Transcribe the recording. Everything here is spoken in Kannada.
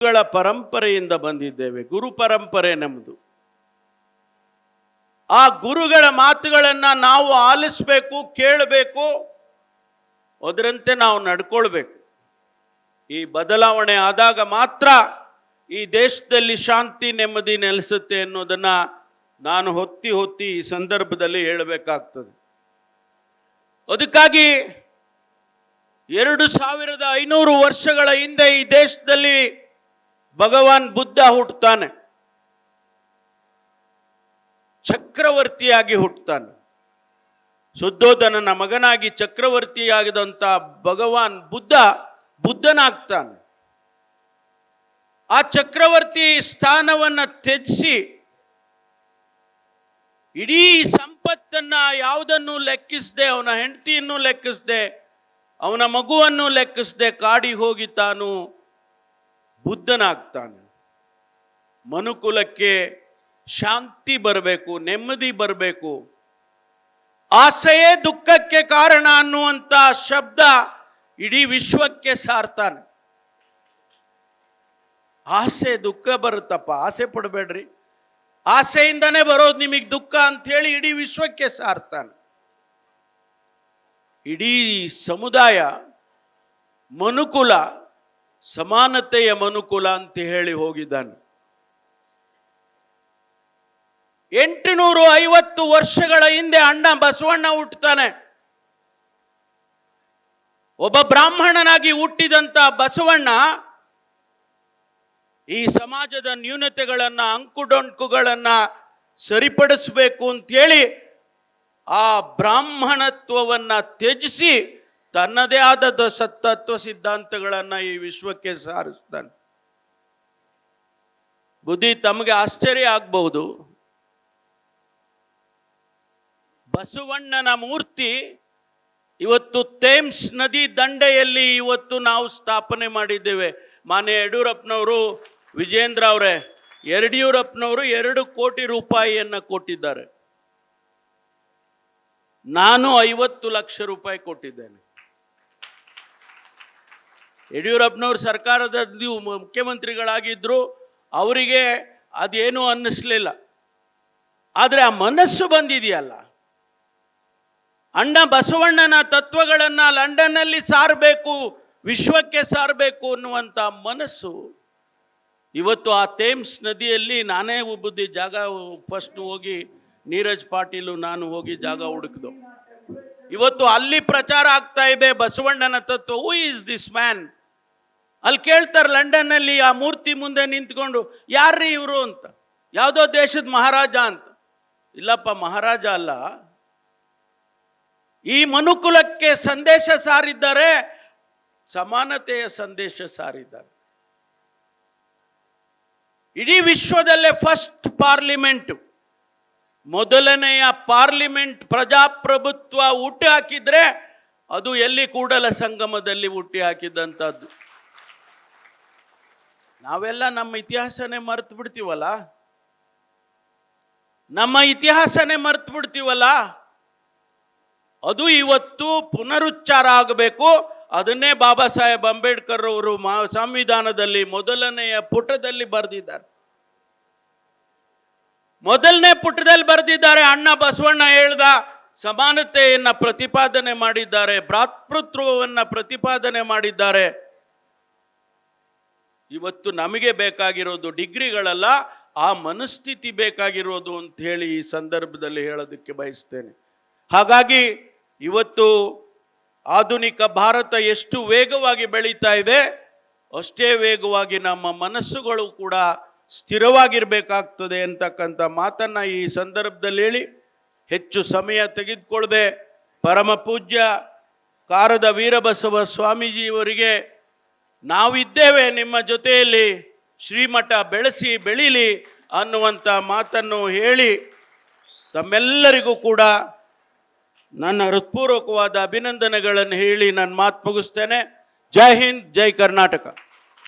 ಗುರುಗಳ ಪರಂಪರೆಯಿಂದ ಬಂದಿದ್ದೇವೆ. ಗುರು ಪರಂಪರೆ ನಮ್ಮದು ಆ ಗುರುಗಳ ಮಾತುಗಳನ್ನ ನಾವು ಆಲಿಸ್ಬೇಕು, ಕೇಳಬೇಕು, ಅದರಂತೆ ನಾವು ನಡ್ಕೊಳ್ಬೇಕು. ಈ ಬದಲಾವಣೆ ಆದಾಗ ಮಾತ್ರ ಈ ದೇಶದಲ್ಲಿ ಶಾಂತಿ ನೆಮ್ಮದಿ ನೆಲೆಸುತ್ತೆ ಅನ್ನೋದನ್ನ ನಾನು ಹೊತ್ತಿ ಹೊತ್ತಿ ಈ ಸಂದರ್ಭದಲ್ಲಿ ಹೇಳಬೇಕಾಗ್ತದೆ. ಅದಕ್ಕಾಗಿ ಎರಡು ಸಾವಿರದ ಐನೂರು ವರ್ಷಗಳ ಹಿಂದೆ ಈ ದೇಶದಲ್ಲಿ ಭಗವಾನ್ ಬುದ್ಧ ಹುಟ್ಟುತ್ತಾನೆ ಚಕ್ರವರ್ತಿಯಾಗಿ ಹುಟ್ಟುತ್ತಾನೆ ಶುದ್ಧೋಧನನ ಮಗನಾಗಿ ಚಕ್ರವರ್ತಿಯಾಗಿದಂಥ ಭಗವಾನ್ ಬುದ್ಧ ಬುದ್ಧನಾಗ್ತಾನೆ. ಆ ಚಕ್ರವರ್ತಿ ಸ್ಥಾನವನ್ನು ತ್ಯಜಿಸಿ ಇಡೀ ಸಂಪತ್ತನ್ನ ಯಾವುದನ್ನು ಲೆಕ್ಕಿಸದೆ, ಅವನ ಹೆಂಡತಿಯನ್ನು ಲೆಕ್ಕಿಸದೆ, ಅವನ ಮಗುವನ್ನು ಲೆಕ್ಕಿಸದೆ, ಕಾಡಿ ಹೋಗಿ ತಾನು ಬುದ್ಧನಾಗ್ತಾನೆ. ಮನುಕುಲಕ್ಕೆ ಶಾಂತಿ ಬರಬೇಕು, ನೆಮ್ಮದಿ ಬರಬೇಕು. ಆಸೆಯೇ ದುಃಖಕ್ಕೆ ಕಾರಣ ಅನ್ನುವಂಥ ಶಬ್ದ ಇಡೀ ವಿಶ್ವಕ್ಕೆ ಸಾರ್ತಾನೆ. ಆಸೆ ದುಃಖ ಬರುತ್ತಪ್ಪ, ಆಸೆ ಪಡಬೇಡ್ರಿ. ಆಸೆಯಿಂದನೇ ಬರೋದು ನಿಮಗೆ ದುಃಖ ಅಂತ ಹೇಳಿ ಇಡೀ ವಿಶ್ವಕ್ಕೆ ಸಾರ್ತಾನೆ. ಇಡೀ ಸಮುದಾಯ ಮನುಕುಲ ಸಮಾನತೆಯ ಮನುಕುಲ ಅಂತ ಹೇಳಿ ಹೋಗಿದ್ದಾನೆ. ಎಂಟುನೂರು ಐವತ್ತು ವರ್ಷಗಳ ಹಿಂದೆ ಅಣ್ಣ ಬಸವಣ್ಣ ಹುಟ್ಟುತ್ತಾನೆ. ಒಬ್ಬ ಬ್ರಾಹ್ಮಣನಾಗಿ ಹುಟ್ಟಿದಂತ ಬಸವಣ್ಣ ಈ ಸಮಾಜದ ನ್ಯೂನತೆಗಳನ್ನ, ಅಂಕುಡೊಂಕುಗಳನ್ನ ಸರಿಪಡಿಸಬೇಕು ಅಂತೇಳಿ ಆ ಬ್ರಾಹ್ಮಣತ್ವವನ್ನ ತ್ಯಜಿಸಿ ತನ್ನದೇ ಆದ ಸತ್ತತ್ವ ಸಿದ್ಧಾಂತಗಳನ್ನು ಈ ವಿಶ್ವಕ್ಕೆ ಸಾರಿಸ್ತಾನೆ. ಬುದ್ಧಿ ತಮಗೆ ಆಶ್ಚರ್ಯ ಆಗಬಹುದು. ಬಸವಣ್ಣನ ಮೂರ್ತಿ ಇವತ್ತು ಥೇಮ್ಸ್ ನದಿ ದಂಡೆಯಲ್ಲಿ ಇವತ್ತು ನಾವು ಸ್ಥಾಪನೆ ಮಾಡಿದ್ದೇವೆ. ಮಾನ್ಯ ಯಡಿಯೂರಪ್ಪನವರು, ವಿಜೇಂದ್ರ ಅವರೇ, ಯಡಿಯೂರಪ್ಪನವರು ಎರಡು ಕೋಟಿ ರೂಪಾಯಿಯನ್ನು ಕೊಟ್ಟಿದ್ದಾರೆ. ನಾನು ಐವತ್ತು ಲಕ್ಷ ರೂಪಾಯಿ ಕೊಟ್ಟಿದ್ದೇನೆ. ಯಡಿಯೂರಪ್ಪನವರು ಸರ್ಕಾರದ ಮುಖ್ಯಮಂತ್ರಿಗಳಾಗಿದ್ದರು ಅವರಿಗೆ ಅದೇನೂ ಅನ್ನಿಸ್ಲಿಲ್ಲ. ಆದರೆ ಆ ಮನಸ್ಸು ಬಂದಿದೆಯಲ್ಲ. ಅಣ್ಣ ಬಸವಣ್ಣನ ತತ್ವಗಳನ್ನು ಲಂಡನ್ನಲ್ಲಿ ಸಾರಬೇಕು, ವಿಶ್ವಕ್ಕೆ ಸಾರಬೇಕು ಅನ್ನುವಂಥ ಮನಸ್ಸು ಇವತ್ತು ಆ ಥೇಮ್ಸ್ ನದಿಯಲ್ಲಿ ನಾನೇ ಒಬ್ಬದ್ದು ಜಾಗ, ಫಸ್ಟ್ ಹೋಗಿ ನೀರಜ್ ಪಾಟೀಲು, ನಾನು ಹೋಗಿ ಜಾಗ ಹುಡುಕ್ದು. ಇವತ್ತು ಅಲ್ಲಿ ಪ್ರಚಾರ ಆಗ್ತಾ ಇದೆ ಬಸವಣ್ಣನ ತತ್ವ. ಹೂ ಈಸ್ ದಿಸ್ ಮ್ಯಾನ್ ಅಲ್ಲಿ ಕೇಳ್ತಾರೆ ಲಂಡನ್ನಲ್ಲಿ ಆ ಮೂರ್ತಿ ಮುಂದೆ ನಿಂತ್ಕೊಂಡು, ಯಾರ್ರೀ ಇವರು ಅಂತ? ಯಾವುದೋ ದೇಶದ ಮಹಾರಾಜ ಅಂತ. ಇಲ್ಲಪ್ಪ, ಮಹಾರಾಜ ಅಲ್ಲ. ಈ ಮನುಕುಲಕ್ಕೆ ಸಂದೇಶ ಸಾರಿದ್ದಾರೆ, ಸಮಾನತೆಯ ಸಂದೇಶ ಸಾರಿದ್ದಾರೆ. ಇಡೀ ವಿಶ್ವದಲ್ಲೇ ಫಸ್ಟ್ ಪಾರ್ಲಿಮೆಂಟ್ ಮೊದಲನೆಯ ಪಾರ್ಲಿಮೆಂಟ್ ಪ್ರಜಾಪ್ರಭುತ್ವ ಹುಟ್ಟಿ ಹಾಕಿದ್ರೆ, ಅದು ಎಲ್ಲಿ ಕೂಡಲ ಸಂಗಮದಲ್ಲಿ ಹುಟ್ಟಿ ಹಾಕಿದಂಥದ್ದು. ನಾವೆಲ್ಲ ನಮ್ಮ ಇತಿಹಾಸನೇ ಮರೆತು ಬಿಡ್ತೀವಲ್ಲ? ನಮ್ಮ ಇತಿಹಾಸನೇ ಮರೆತು ಬಿಡ್ತೀವಲ್ಲ? ಅದು ಇವತ್ತು ಪುನರುಚ್ಚಾರ ಆಗಬೇಕು. ಅದನ್ನೇ ಬಾಬಾ ಸಾಹೇಬ್ ಅಂಬೇಡ್ಕರ್ ಅವರು ಸಂವಿಧಾನದಲ್ಲಿ ಮೊದಲನೆಯ ಪುಟದಲ್ಲಿ ಬರೆದಿದ್ದಾರೆ. ಮೊದಲನೇ ಪುಟದಲ್ಲಿ ಬರೆದಿದ್ದಾರೆ. ಅಣ್ಣ ಬಸವಣ್ಣ ಹೇಳ್ದ, ಸಮಾನತೆಯನ್ನು ಪ್ರತಿಪಾದನೆ ಮಾಡಿದ್ದಾರೆ. ಭ್ರಾತೃತ್ವವನ್ನ ಪ್ರತಿಪಾದನೆ ಮಾಡಿದ್ದಾರೆ. ಇವತ್ತು ನಮಗೆ ಬೇಕಾಗಿರೋದು ಡಿಗ್ರಿಗಳಲ್ಲ, ಆ ಮನಸ್ಥಿತಿ ಬೇಕಾಗಿರೋದು ಅಂತ ಹೇಳಿ ಈ ಸಂದರ್ಭದಲ್ಲಿ ಹೇಳೋದಕ್ಕೆ ಬಯಸ್ತೇನೆ. ಹಾಗಾಗಿ ಇವತ್ತು ಆಧುನಿಕ ಭಾರತ ಎಷ್ಟು ವೇಗವಾಗಿ ಬೆಳೀತಾ ಇದೆ, ಅಷ್ಟೇ ವೇಗವಾಗಿ ನಮ್ಮ ಮನಸ್ಸುಗಳು ಕೂಡ ಸ್ಥಿರವಾಗಿರಬೇಕಾಗ್ತದೆ ಅಂತಕ್ಕಂಥ ಮಾತನ್ನು ಈ ಸಂದರ್ಭದಲ್ಲಿ ಹೇಳಿ, ಹೆಚ್ಚು ಸಮಯ ತೆಗೆದುಕೊಳ್ಳದೆ ಪರಮ ಪೂಜ್ಯ ಕಾರದ ವೀರಬಸವ ಸ್ವಾಮೀಜಿಯವರಿಗೆ ನಾವಿದ್ದೇವೆ ನಿಮ್ಮ ಜೊತೆಯಲ್ಲಿ ಶ್ರೀಮಠ ಬೆಳೆಸಿ ಬೆಳೀಲಿ ಅನ್ನುವಂಥ ಮಾತನ್ನು ಹೇಳಿ ತಮ್ಮೆಲ್ಲರಿಗೂ ಕೂಡ ನನ್ನ ಹೃತ್ಪೂರ್ವಕವಾದ ಅಭಿನಂದನೆಗಳನ್ನು ಹೇಳಿ ನಾನು ಮಾತು ಮುಗಿಸ್ತೇನೆ. ಜೈ ಹಿಂದ್, ಜೈ ಕರ್ನಾಟಕ.